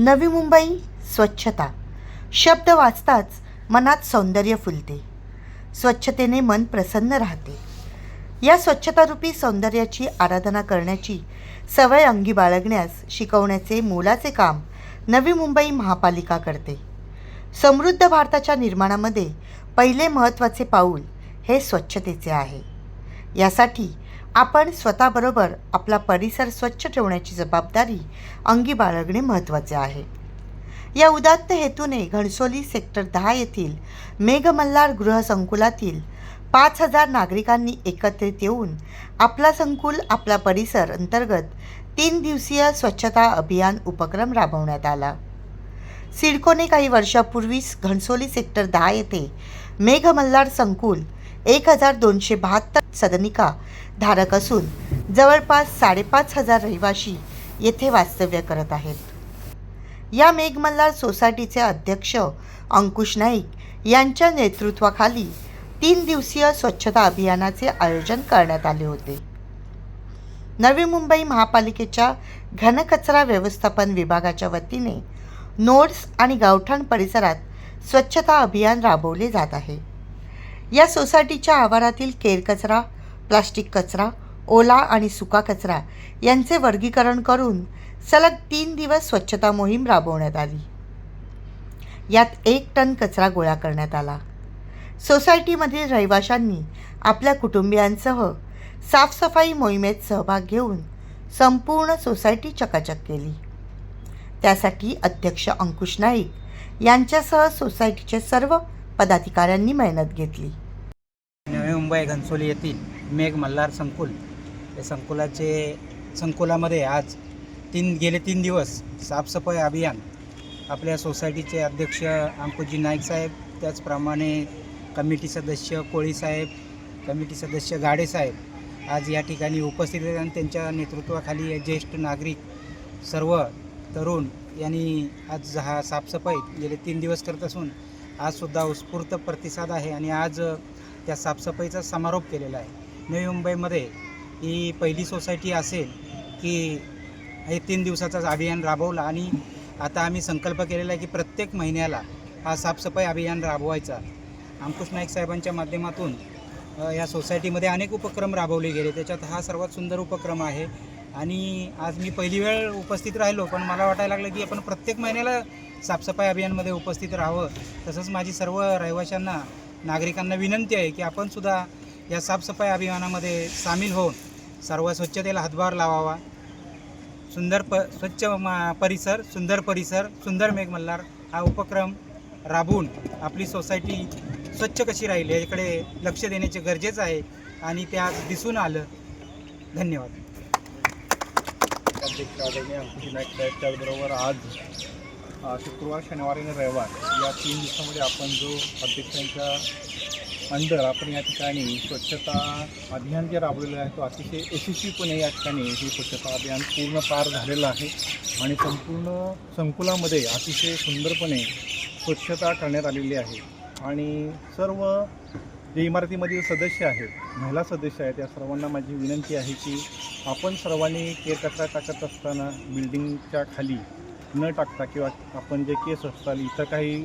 नवी मुंबई स्वच्छता. शब्द वाचताच मनात सौंदर्य फुलते. स्वच्छतेने मन प्रसन्न राहते. या स्वच्छतारूपी सौंदर्याची आराधना करण्याची सवय अंगी बाळगण्यास शिकवण्याचे मोलाचे काम नवी मुंबई महापालिका करते. समृद्ध भारताच्या निर्माणामध्ये पहिले महत्त्वाचे पाऊल हे स्वच्छतेचे आहे. यासाठी आपण स्वतःबरोबर आपला परिसर स्वच्छ ठेवण्याची जबाबदारी अंगी बाळगणे महत्त्वाचे आहे. या उदात्त हेतूने घणसोली सेक्टर दहा येथील मेघमल्हार गृहसंकुलातील पाच हजार नागरिकांनी एकत्रित येऊन आपला संकुल आपला परिसर अंतर्गत तीन दिवसीय स्वच्छता अभियान उपक्रम राबवण्यात आला. सिडकोने काही वर्षापूर्वीच घणसोली सेक्टर दहा येथे मेघमल्हार संकुल एक हजार दोनशे बहात्तर सदनिका. धारक असून जवळपास साडेपाच हजार रहिवाशी येथे वास्तव्य करत आहेत. या मेघमल्हार सोसायटीचे अध्यक्ष अंकुश नाईक यांच्या नेतृत्वाखाली तीन दिवसीय स्वच्छता अभियानाचे आयोजन करण्यात आले होते. नवी मुंबई महापालिकेच्या घनकचरा व्यवस्थापन विभागाच्या वतीने नोड्स आणि गावठाण परिसरात स्वच्छता अभियान राबवले जात आहे. या सोसायटीच्या आवारातील केरकचरा प्लास्टिक कचरा ओला आणि सुका कचरा यांचे वर्गीकरण करून सलग तीन दिवस स्वच्छता मोहीम राबवण्यात आली. यात एक टन कचरा गोळा करण्यात आला. सोसायटीमधील रहिवाशांनी आपल्या कुटुंबियांसह साफसफाई मोहिमेत सहभाग घेऊन संपूर्ण सोसायटी चकाचक केली. त्यासाठी अध्यक्ष अंकुश नाईक यांच्यासह सोसायटीचे सर्व पदाधिकाऱ्यांनी मेहनत घेतली. नवी मुंबई घनसोली येथील मेघ मल्हार संकुल. या संकुलाचे संकुलामध्ये आज तीन गेले तीन दिवस साफसफाई अभियान आपल्या सोसायटीचे अध्यक्ष अंकुजी नाईक साहेब त्याचप्रमाणे कमिटी सदस्य कोळी साहेब कमिटी सदस्य गाडे साहेब आज या ठिकाणी उपस्थित आहेत आणि त्यांच्या नेतृत्वाखाली ज्येष्ठ नागरिक सर्व तरुण यांनी आज हा साफसफाई गेले तीन दिवस करत असून आजसुद्धा उत्स्फूर्त प्रतिसाद आहे आणि आज त्या साफसफाईचा समारोप केलेला आहे. नवी मुंबईमध्ये ही पहिली सोसायटी असेल की हे तीन दिवसाचं अभियान राबवलं आणि आता आम्ही संकल्प केलेला आहे की प्रत्येक महिन्याला हा साफसफाई अभियान राबवायचा. अंकुश नाईक साहेबांच्या माध्यमातून या सोसायटीमध्ये अनेक उपक्रम राबवले गेले. त्याच्यात हा सर्वात सुंदर उपक्रम आहे. आणि आज मी पहिली वेळ उपस्थित राहिलो पण मला वाटायला लागलं की आपण प्रत्येक महिन्याला साफसफाई अभियानमध्ये उपस्थित राहावं तसंच माझी सर्व रहिवाशांना नागरिकांना विनंती आहे की आपणसुद्धा या साफसफाई अभियानामध्ये सामील होऊन सर्व स्वच्छतेला हातभार लावावा. सुंदर प स्वच्छ मा- परिसर सुंदर परिसर सुंदर मेघमल्हार हा उपक्रम राबवून आपली सोसायटी स्वच्छ कशी राहील याकडे लक्ष देण्याचे गरजेचं आहे आणि ते आज दिसून आलं. धन्यवाद. अध्यक्ष त्याचबरोबर आज शुक्रवार शनिवार आणि रविवार या तीन दिवसामध्ये आपण जो अध्यक्षांच्या अंडर आपण या ठिकाणी स्वच्छता अभियान जे राबवलेलं आहे तो अतिशय यशस्वीपणे या ठिकाणी हे स्वच्छता अभियान पूर्ण पार झालेलं आहे आणि संपूर्ण संकुलामध्ये अतिशय सुंदरपणे स्वच्छता करण्यात आलेली आहे. आणि सर्व जे इमारतीमधील सदस्य आहेत महिला सदस्य आहेत या सर्वांना माझी विनंती आहे की आपण सर्वांनी केर कचरा टाकत असताना बिल्डिंगच्या खाली न टाकता किंवा आपण जे केस असतात इतर काही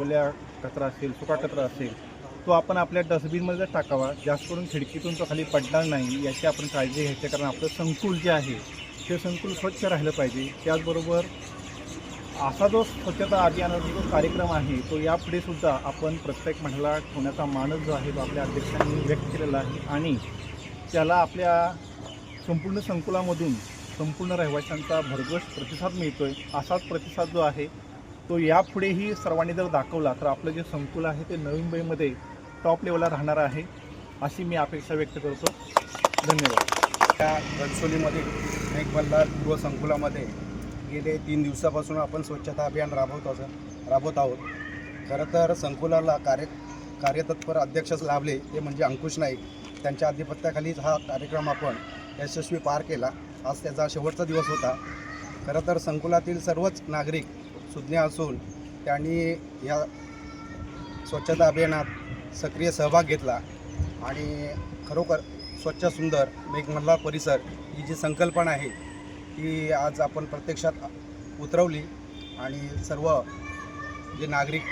ओल्या कचरा असेल सुका कचरा असेल तो आपण आपल्या डस्टबिनमध्ये टाकावा. जास्त करून खिडकीतून तो खाली पडणार नाही याची आपण काळजी घ्यायची. कारण आपलं संकुल जे आहे ते संकुल स्वच्छ राहिलं पाहिजे. त्याचबरोबर असा जो स्वच्छता अभियानाचा जो कार्यक्रम आहे तो यापुढे सुद्धा आपण प्रत्येक महिला ठेवण्याचा मानस जो आहे तो आपल्या अध्यक्षांनी व्यक्त केलेला आहे. आणि त्याला आपल्या संपूर्ण संकुलामधून संपूर्ण रहिवाशांचा भरघोस प्रतिसाद मिळतो आहे असाच प्रतिसाद जो आहे तो यापुढेही सर्वांनी जर दाखवला तर आपलं जे संकुल आहे ते नवी मुंबईमध्ये टॉप लेवलला राहणार आहे अशी मी अपेक्षा व्यक्त करतो. धन्यवाद. त्या बल्लार युवा संकुलामध्ये गेले तीन दिवसापासून आपण स्वच्छता अभियान राबवत आहोत राबवत आहोत. खरं तर संकुलाला कार्य कार्यतत्पर अध्यक्षच लाभले ते म्हणजे अंकुश नाईक. त्यांच्या आधिपत्याखालीच हा कार्यक्रम आपण यशस्वी पार केला. आज त्याचा शेवटचा दिवस होता. खरं तर संकुलातील सर्वच नागरिक सुज्ञ असून त्यांनी या स्वच्छता अभियानात सक्रिय सहभाग घेतला आणि खरोखर स्वच्छ सुंदर मेघमल्हार परिसर ही जी संकल्पना आहे ती आज आपण प्रत्यक्षात उतरवली आणि सर्व जे नागरिक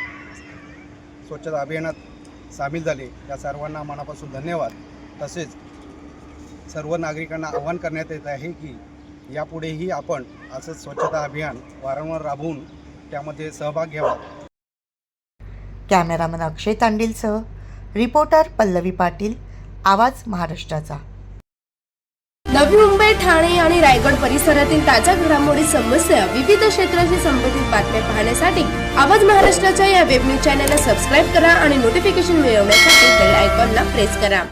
स्वच्छता अभियानात सामील झाले त्या सर्वांना मनापासून धन्यवाद. तसेच सर्व नागरिकांना आवाहन करण्यात येत आहे की यापुढेही आपण असंच स्वच्छता अभियान वारंवार राबवून त्यामध्ये सहभाग घ्यावा. कॅमेरामन अक्षय तांडीलसह रिपोर्टर पल्लवी पाटील आवाज महाराष्ट्राचा. नवी मुंबई ठाणे आणि रायगड परिसरातील ताज्या घडामोडी समस्या विविध क्षेत्राशी संबंधित बातम्या पाहण्यासाठी आवाज महाराष्ट्राच्या या वेब न्यूज चॅनलला सबस्क्राईब करा आणि नोटिफिकेशन मिळवण्यासाठी बेल आयकॉनला प्रेस करा.